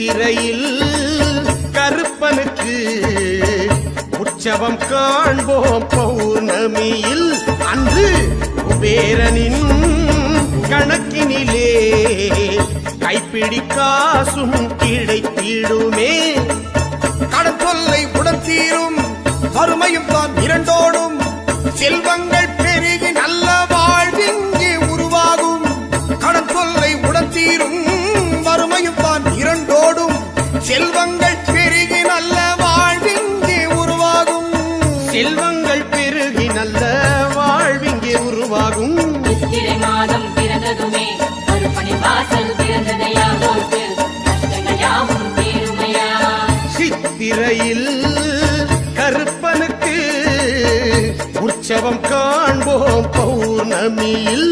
சித்திரையில் கருப்பனுக்கு உற்சவம் காண்போம் பௌர்ணமியில். அன்று குபேரனின் கணக்கினிலே கைப்பிடி காசும் கிடைத்திடுமே. கடற்கொல்லை உடன் தீரும் வறுமையும் தான் இரண்டோடும். செல்வங்கள் நல்ல வாழ்விங்கே உருவாகும். சித்திரை மாதம் பிறந்ததுமே கருப்பணி வாசல் பிறந்ததையா போட்டு சித்திரையில் கருப்பனுக்கு உற்சவம் காண்போம் பௌர்ணமியில்.